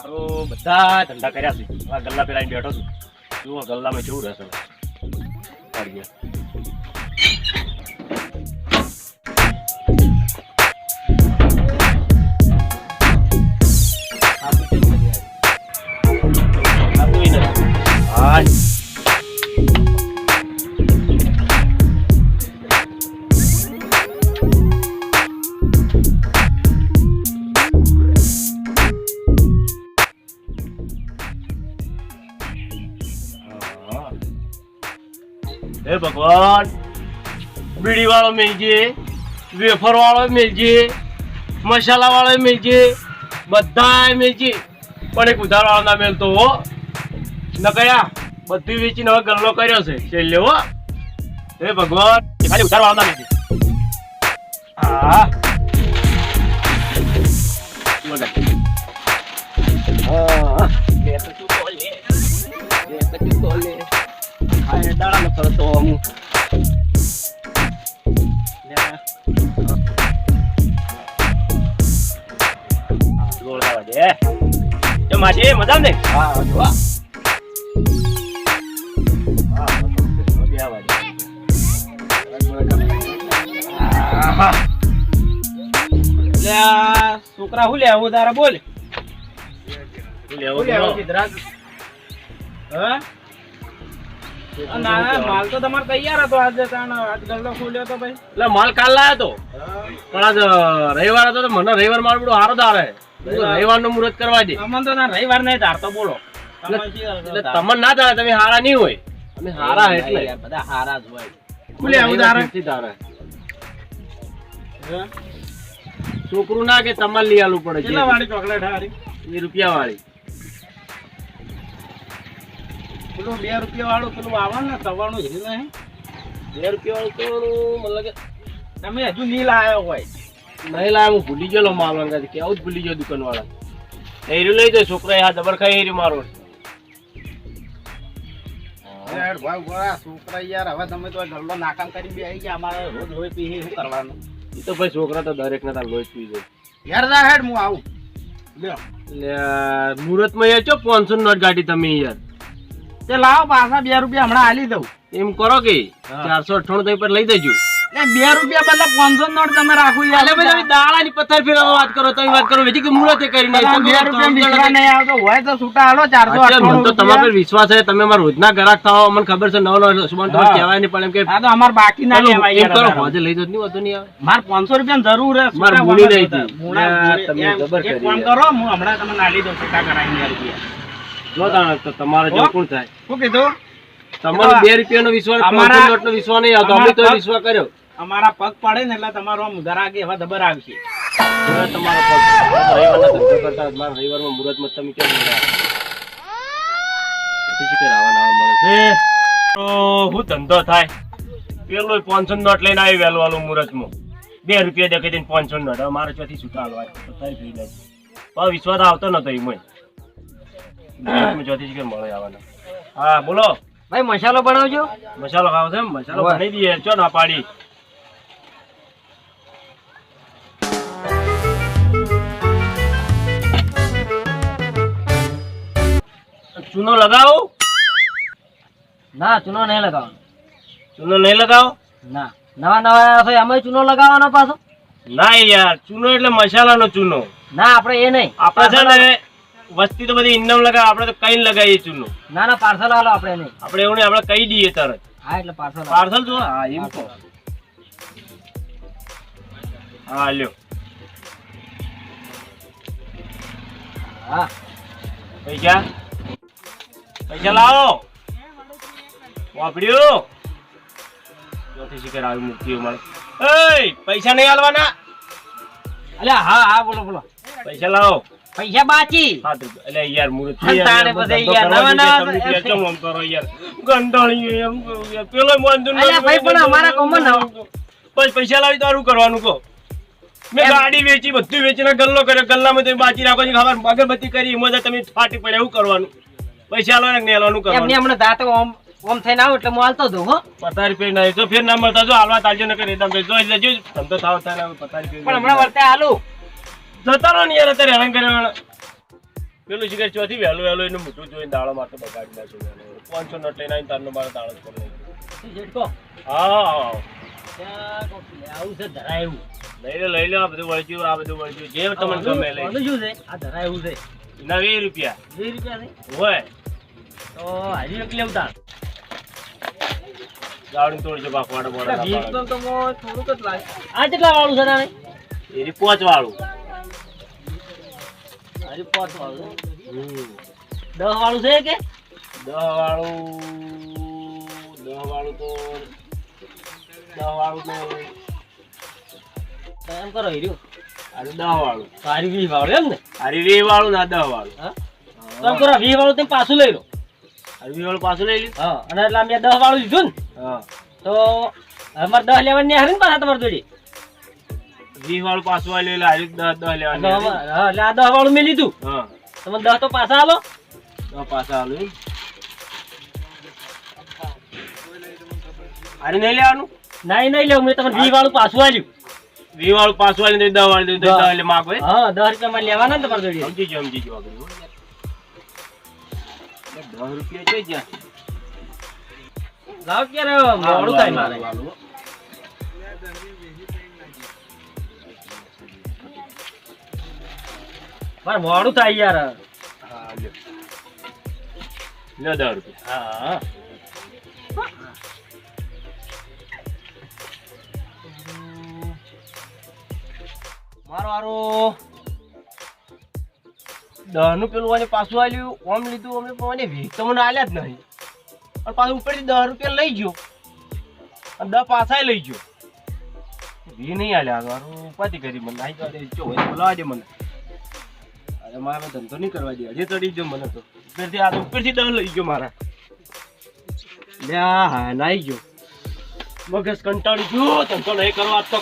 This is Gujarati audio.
મારો બધા ધંધા કર્યા છે. આ ગલ્લા પેલા બેઠો છું. જુઓ ગલ્લામાં કેવું રહેશે. હે ભગવાન બીડી વાળો મેલજે વેફર વાળો મેલજે મસાલા વાળો મેલજે બધા મેલજે. પણ એક ઉધાર વાળો ના મેલતો હો. ન કયા બધી વેચીને હવે ગલ્લો કર્યો છે. છેલ્લે હો. હે ભગવાન. ખાલી ઉધાર વાળો ના મેલજે. હા. હા. લે તો તું બોલ લે. લે તો તું બોલ લે. આ એ દાડા નો કરતો હું. માજી હા હા છોકરા હું લેવું તારા? બોલ. લેવું હું લેવું? સિદ્ધરાજ હા? ના ના, માલ તો તમારે તૈયાર હતો આજે તાણ આજ ગલ્લો ખોલ્યો તો ભાઈ. એટલે માલ કાલ લાયો તો? પણ આજ રવિવાર હતો તો મને રવિવાર માલ બધું હારો દારે રવિવાર? નું મુહૂર્ત કરવા દે. અમને તો ના રવિવાર નહીં ધારતો બોલો. એટલે? તમને ના ધારે તમે હારા નહીં હોય. અમે હારા એટલે. બધા હારા જ હોય. આવું છોકરું ના કે તમારે લઈ આલું પડે કેટલા વાળી ચોકલેટ હારી? એ રૂપિયા વાળી પેલું બે રૂપિયા વાળું પેલું આવવાનું ને સવારનું હિલ નહીં. બે રૂપિયા વાળું તો મતલબ કે તમે હજુ નહીં લાયો હોય. નહીં લાવ્યો હું ભૂલી ગયેલો માલ મંગાથી કેવું જ ભૂલી ગયો દુકાન વાળા એર્યું લઈ જાય છોકરા આ જબર ખાઈ હેર્યું મારો. છોકરા યાર હવે તમે તો ગલ્લો નાકામ કરી બે આવી ગયા. અમારે રોજ પી શું કરવાનું? એ તો ભાઈ છોકરા તો દરેક ને તાર લોહી પી જાય યાર ના હેડ હું આવું. લ્યો. મુહૂર્તમાં એ ચો પાંચસો નોટ ગાડી તમે યાર. તે લાવો પાછા બે રૂપિયા હમણાં આલી દઉં. એમ કરો કે ચારસો અઠ્ઠાણું પર લઈ દેજો. બે રૂપિયા બદલે પાંચસો નોટ તમે રાખો યાર. એટલે ભાઈ તમે દાડાની પથ્થર ફેરવા વાત કરો તમે વાત કરો. બીજી કે મુહૂર્તે કરી બધા બે રૂપિયા નહીં આવતો. હોય તો છૂટા હાલો ચારસો તો તમારા પર વિશ્વાસ છે. તમે અમારા રોજના ગ્રાહક થાવ મને ખબર છે નવો નવો સુમન તમારે કહેવાય નહીં પણ એમ કે આ તો અમાર બાકી ના લેવાય એમ કરો હોજે લઈ જાઓ નહીં વાંધો નહીં આવે. માર પાંચસો રૂપિયા જરૂર હે માર મૂડી નહીં. હતી. તમે ખબર કરી કામ કરો હું હમણાં તમને નાલી દઉં છૂટા કરાવીને રૂપિયા. જો તાણે તો તમારે હો? કોણ થાય? શું કીધું? તમારો બે રૂપિયાનો વિશ્વાસ અમારા- નોટનો વિશ્વાસ નહીં આવતો. અમે તો વિશ્વાસ કર્યો. અમારા પગ પાડે ને એટલે તમારો આમ ઉધાર આગે હવે દબર આવશે. તમારો પગ. રવિવારના ધંધો કરતા મારા રવિવારમાં મુહૂર્તમાં તમે કેમ પછી શી કરે આવા મળે છે? તો હું ધંધો થાય? પેલો પાંચસો નોટ લઈને આવી વહેલો વાલો મુહૂર્તમાં બે રૂપિયા દેખાઈ દઈને પાંચસો નોટ. હવે મારે ચોથી છૂટા હાલવા પણ વિશ્વાસ આવતો નતો એમાં ચોથી શી કે મળે આવવાના હા બોલો. ભાઈ મસાલો બનાવજો. મસાલો ખાવ છે મસાલો બનાવી દઈએ. ચો ના પાડી. ચૂનો લગાવો. ના ચૂનો નહીં લગાવવાનો. ચૂનો નહીં લગાવો? ના. નવા નવા છે એમાં ચૂનો લગાવવાનો પાછો. ના યાર ચૂનો એટલે મસાલાનો ચૂનો. ના આપણે એ નહીં. આપણે છે ને વસ્તી તો બધી ઇન્ડમ લગાવે આપણે તો કઈ લગાવીએ ચૂનો. ના ના પાર્સલ હાલો આપણે નહીં આપણે એવું નહીં આપણે કહી દઈએ તરત. હા એટલે પાર્સલ પાર્સલ જો હા એમ તો હા લ્યો. હા. પૈસા? પૈસા લાવો. વાપડ્યો ચોથી શિખર આવી મૂકી મારે. એ પૈસા નહીં હાલવાના અલ્યા હા હા બોલો બોલો. પૈસા લાવો. પૈસા બાકી. એટલે યાર મૂર્તિ તારે બધે યાર નવા નવા ચમ આમ કરો યાર? ગંડાણી યાર પેલો નહીં. અલ્યા ભાઈ, પણ અમારા કોમન ના. પછી પૈસા લાવી તારું કરવાનું કો મેં ગાડી વેચી બધું વેચીને ગલ્લો કર્યો ગલ્લામાં તમે બાકી રાખો છો ખબર અગરબત્તી કરી એમાં તમે ફાટી પડે એવું કરવાનું. પૈસા લાવે ને લેવાનું કરવાનું. એમને હમણાં દાતો ઓમ ઓમ થઈને આવું એટલે હું હાલતો દઉં હો. પચાસ રૂપિયા નહીં તો ફેર ના મળતા જો હાલવા તાલજો ને કરી એકદમ જો એટલે જો ધંધો થાવ તારે હવે પચાસ પણ હમણાં વર્તે હાલું. જતા રહો ને યાર અત્યારે હેરાન કર્યા પેલું શિખર ચોથી વહેલું વહેલું એનું મોટું જોઈને દાડો માટે બગાડી નાખ્યો પાંચસો નટે નાઈને તારનો મારો દાડો જ હા આવું છે ધરાય એવું. લઈ લો લઈ લો આ બધું વળગ્યું આ બધું વળગ્યું. જે તમને ગમે લઈ શું છે? આ ધરાય એવું છે. લો વીસ રૂપિયા. વીસ રૂપિયા છે? હોય. તો હજી એક લેવું તાર. ગાડી તોડજો બાપવાડો એટલે વીસ તો થોડુંક જ લાગે. આ કેટલા વાળું છે તારે એની પોચ વાળું. પાંચ વાળું. દસ વાળું છે કે? દહ વાળું દહ વાળું તો દહ વાળું તો તો એમ કરો હીર્યું. અરે દહ વાળું સારી વીસ વાળું એમ ને? અરે વીસ વાળું ના દહ વાળું હા? કરો વી વાળું તમે પાછું લઈ લો. અરે વી વાળું પાછું લઈ લ્યું. હા અને એટલે મેં દસ વાળું લીધું ને? હા. તો અમારે દસ લેવાની હારે ને પાછા તમારે જોડે. વીસ વાળું પાછું આવી એટલે હારી દસ દસ લેવાનું હા એટલે આ દસ વાળું મેં લીધું. હા. તમે દસ તો પાછા આલો. દસ પાછા આલું અરે નહીં લેવાનું? નહીં નહીં લેવું. મેં તમને વીસ વાળું પાછું આલ્યું વીસ વાળું પાછું આવી દસ વાળું દસ એટલે માગો હા દસ રૂપિયા માં લેવાના ને તમારે જોડે. સમજી ગયો સમજી ગયો યાર. દહ રૂપિયા જોઈ જ્યાં લાવ ક્યારે મોડું થાય મારે. મારે મોડું થાય યાર. હા લ્યો. રૂપિયા. હા. મારો આરો દહનું પેલું અને પાછું આલ્યું. ઓમ લીધું અમે પણ મને વીસ તો મને આલ્યા જ નહીં. અને પાછું ઉપરથી દહ રૂપિયા લઈ ગયો. અને દહ પાછા લઈ ગયો. વી નહીં આલ્યા મારું ઉપાધિ કરી મને. નાઈ બોલાવા દે મને. મારે ધંધો નહીં કરવા દે. હજી ચડી ગયો મને તો. ઉપરથી આ ઉપરથી દહ લઈ ગયો મારા. લે હા, નાઈ ગયો. મગજ કંટાળી ગયો. ધંધો નહીં કરવા તો